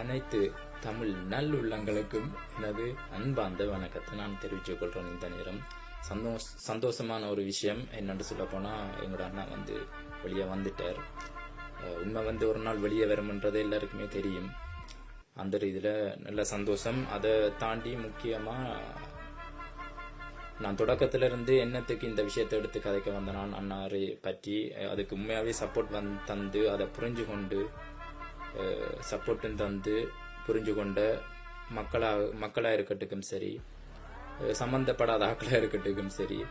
அனைத்து தமிழ் நல்லுள்ளங்களுக்கும் எனது அன்பார்ந்த வணக்கத்தை நான் தெரிவித்துக் கொள்கிறேன் இந்த நேரம். சந்தோஷ சந்தோஷமான ஒரு விஷயம் என்னன்னு சொல்ல போனால் எங்களோட அண்ணா வந்து வெளியே வந்துட்டார். உண்மை வந்து ஒரு நாள் வெளியே வரும்ன்றது எல்லாருக்குமே தெரியும். அந்த ரீதியில் நல்ல சந்தோஷம். அதை தாண்டி முக்கியமாக நான் தொடக்கத்திலிருந்து என்னத்துக்கு இந்த விஷயத்தை எடுத்து கதைக்க வந்த நான் அண்ணாரை பற்றி. அதுக்கு உண்மையாகவே சப்போர்ட் வந்து தந்து அதை புரிஞ்சு கொண்டு சப்போர்ட்டும் தந்து புரிஞ்சு கொண்ட மக்களா மக்களாக இருக்கட்டுக்கும் சரி சம்மந்தப்படாத சம்பந்தப்படாத இருக்கட்டுக்கும் சரி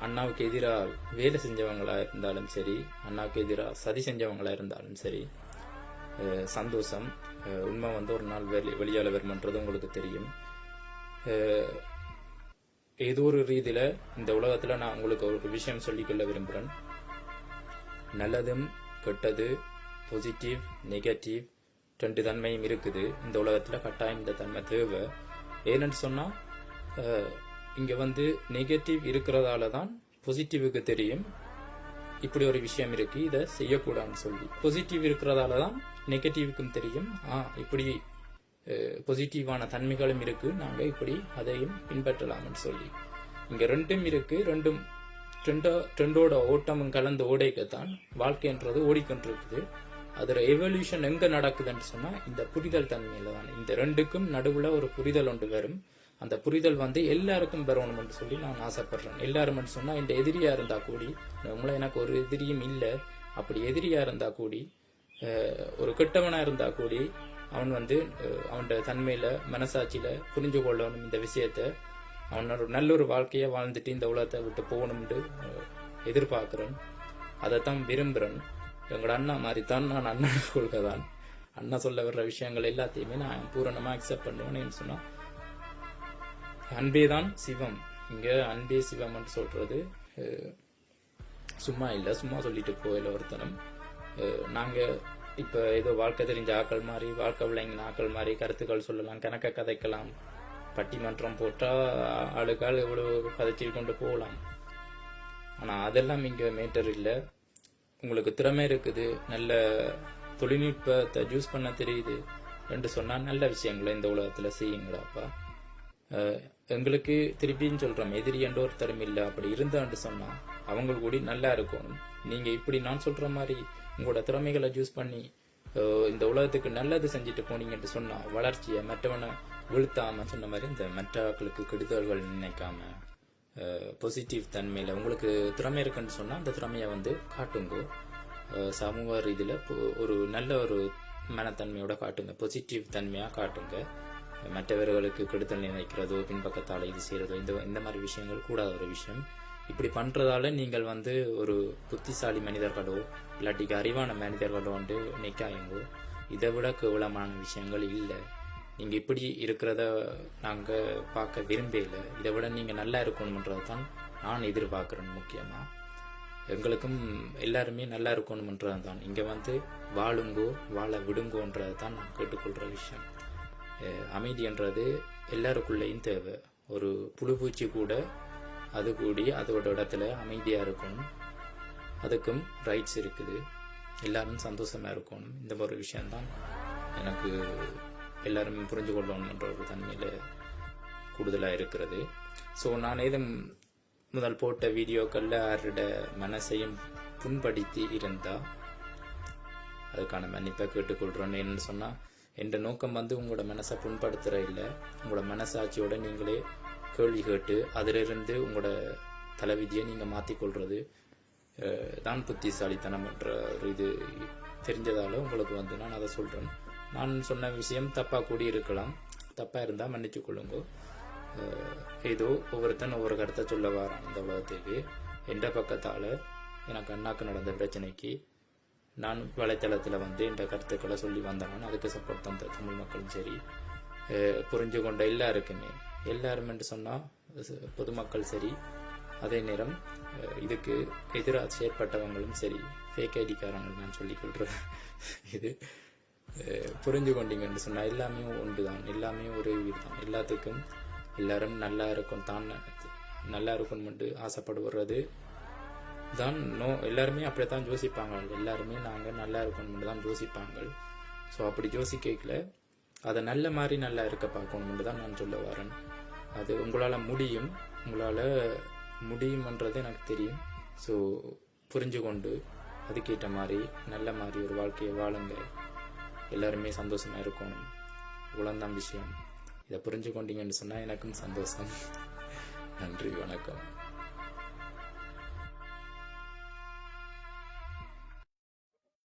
அண்ணாவுக்கு எதிராக வேலை செஞ்சவங்களா இருந்தாலும் சரி அண்ணாவுக்கு எதிராக சதி செஞ்சவங்களா இருந்தாலும் சரி சந்தோஷம் உண்மை வந்து ஒரு நாள் வெளி வெளியால வருமன்றது உங்களுக்கு தெரியும். ஏதோ ஒரு ரீதியில் இந்த உலகத்தில் நான் உங்களுக்கு ஒரு விஷயம் சொல்லிக்கொள்ள விரும்புகிறேன் நல்லதும் கெட்டது பாசிட்டிவ் நெகட்டிவ் ரெண்டு தன்மையும் இருக்குது. இந்த உலகத்தில் கட்டாயம் இந்த தன்மை தேவை. ஏன்னு சொன்னால் இங்கே வந்து நெகட்டிவ் இருக்கிறதால தான் பாசிட்டிவுக்கு தெரியும். இப்படி ஒரு விஷயம் இருக்கு. இதை செய்யக்கூடாதுன்னு சொல்லி. பாசிட்டிவ் இருக்கிறதால தான் நெகட்டிவுக்கும் தெரியும். ஆ இப்படி பாசிட்டிவான தன்மைகளும் இருக்கு. நாங்கள் இப்படி அதையும் பின்பற்றலாம்னு சொல்லி. இங்கே ரெண்டும் இருக்கு. ரெண்டும் ட்ரெண்டோ ட்ரெண்டோட ஓட்டமும் கலந்து ஓடைக்கத்தான் வாழ்க்கைன்றது ஓடிக்கொண்டிருக்குது. அது எவல்யூஷன் எங்க நடக்குதுன்னு சொன்னா இந்த புரிதல் தன்மையில தான் இந்த ரெண்டுக்கும் நடுவுல ஒரு புரிதல் ஒன்று வரும். அந்த புரிதல் வந்து எல்லாருக்கும் வரணும்னு சொல்லி நான் ஆசைப்படுறேன். எல்லாரும் சொன்னா இந்த எதிரியா இருந்தா கூடி உங்களை எனக்கு ஒரு எதிரியும் இல்லை. அப்படி எதிரியா இருந்தா கூடி ஒரு கெட்டவனா இருந்தா கூடி அவன் வந்து அவனோட தன்மையில மனசாட்சியில புரிஞ்சு கொள்ளணும் இந்த விஷயத்த. அவனோட நல்ல ஒரு வாழ்க்கைய வாழ்ந்துட்டு இந்த உலகத்தை விட்டு போகணும்னு எதிர்பார்க்குறேன் எதிர்பார்க்கிறேன். அதைத்தான் விரும்புறேன். எங்களோட அண்ணா மாதிரி தான் நான் அண்ணன் கொள்கை தான் அண்ணா சொல்ல வர்ற விஷயங்கள் எல்லாத்தையுமே நான் பூரணமாக அக்செப்ட் பண்ணுவேன்னு சொன்னா அன்பே தான் சிவம். இங்கே அன்பே சிவம்னு சொல்றது சும்மா இல்லை சும்மா சொல்லிட்டு போயில ஒருத்தனம். நாங்கள் இப்போ ஏதோ வாழ்க்கை தெரிஞ்ச ஆக்கள் மாதிரி வாழ்க்கை விளங்கின ஆக்கள் மாதிரி கருத்துக்கள் சொல்லலாம் கணக்க கதைக்கலாம் பட்டிமன்றம் போட்டால் ஆளுக்கால் எவ்வளோ கதைச்சு கொண்டு போகலாம். ஆனால் அதெல்லாம் இங்கே மேட்டர் இல்லை. உங்களுக்கு திறமை இருக்குது நல்ல தொழில்நுட்பத்தை யூஸ் பண்ண தெரியுது என்று சொன்னால் நல்ல விஷயங்களை இந்த உலகத்தில் செய்யுங்களாப்பா எங்களுக்கு திருப்பின்னு சொல்கிறோம் எதிரி என்ற ஒருத்தரும் இல்லை அப்படி இருந்தான்னு சொன்னால் அவங்க கூடி நல்லா இருக்கும். நீங்கள் இப்படி நான் சொல்கிற மாதிரி உங்களோட திறமைகளை யூஸ் பண்ணி இந்த உலகத்துக்கு நல்லது செஞ்சுட்டு போனீங்கன்னு சொன்னால் வளர்ச்சியை மற்றவனை வீழ்த்தாம சொன்ன மாதிரி இந்த மற்றக்களுக்கு கெடுதல்கள் நினைக்காம. பாசிட்டிவ் தன்மையில். உங்களுக்கு திறமை இருக்குன்னு சொன்னால் அந்த திறமையை வந்து காட்டுங்க. சமூக ரீதியில் ஒரு நல்ல ஒரு மனத்தன்மையோட காட்டுங்க. பாசிட்டிவ் தன்மையாக காட்டுங்க. மற்றவர்களுக்கு கெடுதல் நினைக்கிறதோ பின்பக்கத்தால் இது செய்கிறதோ இந்த இந்த மாதிரி விஷயங்கள் கூடாத ஒரு விஷயம். இப்படி பண்ணுறதால நீங்கள் வந்து ஒரு புத்திசாலி மனிதர்களோ இல்லாட்டிக்கு அறிவான மனிதர்களோ வந்து நிற்காயுங்கோ இதை விட கேவலமான விஷயங்கள் இல்லை. நீங்கள் இப்படி இருக்கிறத நாங்கள் பார்க்க விரும்பல இதை விட நீங்கள் நல்லா இருக்கணுன்றது தான் நான் எதிர்பார்க்குறேன் முக்கியமாக எங்களுக்கும் எல்லாருமே நல்லா இருக்கணுன்றது தான் இங்கே வந்து வாழுங்கோ வாழ விடுங்கோன்றது தான் நான் கேட்டுக்கொள்கிற விஷயம். அமைதின்றது எல்லாருக்குள்ளேயும் தேவை. ஒரு புழுபூச்சி கூட அது கூடி அதோட இடத்துல அமைதியாக இருக்கணும். அதுக்கும் ரைட்ஸ் இருக்குது. எல்லாரும் சந்தோஷமாக இருக்கணும். இந்த ஒரு விஷயம்தான் எனக்கு எல்லாரும் புரிஞ்சு கொள்ளணுன்ற ஒரு தன்மையில் கூடுதலாக இருக்கிறது. ஸோ நான் ஏதும் முதல் போட்ட வீடியோக்களில் அவரோட மனசையும் புண்படுத்தி இருந்தால் அதுக்கான மன்னிப்பை கேட்டுக்கொள்றோம் என்னன்னு சொன்னால் என்ற நோக்கம் வந்து உங்களோட மனசை புண்படுத்துகிற இல்லை. உங்களோட மனசாட்சியோட நீங்களே கேள்வி கேட்டு அதிலிருந்து உங்களோட தலைவிதியை நீங்கள் மாற்றிக்கொள்கிறது தான் புத்திசாலித்தனம் என்ற ஒரு இது தெரிஞ்சதால் உங்களுக்கு வந்து நான் அதை சொல்கிறேன் நான் சொன்ன விஷயம் தப்பாக கூடி இருக்கலாம் இருந்தால் இருந்தா மன்னிச்சு கொள்ளுங்க. ஏதோ ஒவ்வொருத்தன் ஒவ்வொரு கருத்தை சொல்ல வரான் இந்த உலகத்துக்கு. எந்த பக்கத்தால் எனக்கு அண்ணாக்கு நடந்த பிரச்சனைக்கு நான் வலைத்தளத்தில் வந்து என்ற கருத்துக்களை சொல்லி வந்தேன் அதுக்கு சப்போர்ட் தந்த தமிழ் மக்களும் சரி. புரிஞ்சு கொண்ட எல்லாருக்குமே. எல்லாருமென்று சொன்னால் பொதுமக்கள் சரி. அதே நேரம் இதுக்கு எதிராக செயற்பட்டவங்களும் சரி. ஃபேக் ஐடிக்காரங்க நான் சொல்லிக் கொள்றேன். இது புரிஞ்சு கொண்டீங்கன்னு சொன்னால் எல்லாமே ஒன்று தான் எல்லாமே ஒரே வீடு தான் எல்லாத்துக்கும் எல்லாரும் நல்லா இருக்கும். தான் நல்லா இருக்கணும்ட்டு ஆசைப்படுறது தான் நோ எல்லாருமே அப்படி தான் யோசிப்பாங்க. எல்லாருமே நாங்கள் நல்லா இருக்கணும்னு தான் யோசிப்பாங்க. ஸோ அப்படி யோசிக்கல அதை நல்ல மாதிரி நல்லா இருக்க பார்க்கணும்னு தான் நான் சொல்ல வரேன். அது உங்களால் முடியும். உங்களால் முடியுமன்றது எனக்கு தெரியும். ஸோ புரிஞ்சு கொண்டு அதுக்கேற்ற மாதிரி நல்ல மாதிரி ஒரு வாழ்க்கையை வாழுங்க. எல்லாருமே சந்தோஷமாக இருக்கணும். இவ்வளோந்தான் விஷயம். இதை புரிஞ்சு கொண்டீங்கன்னு சொன்னால் எனக்கும் சந்தோஷம். நன்றி வணக்கம்.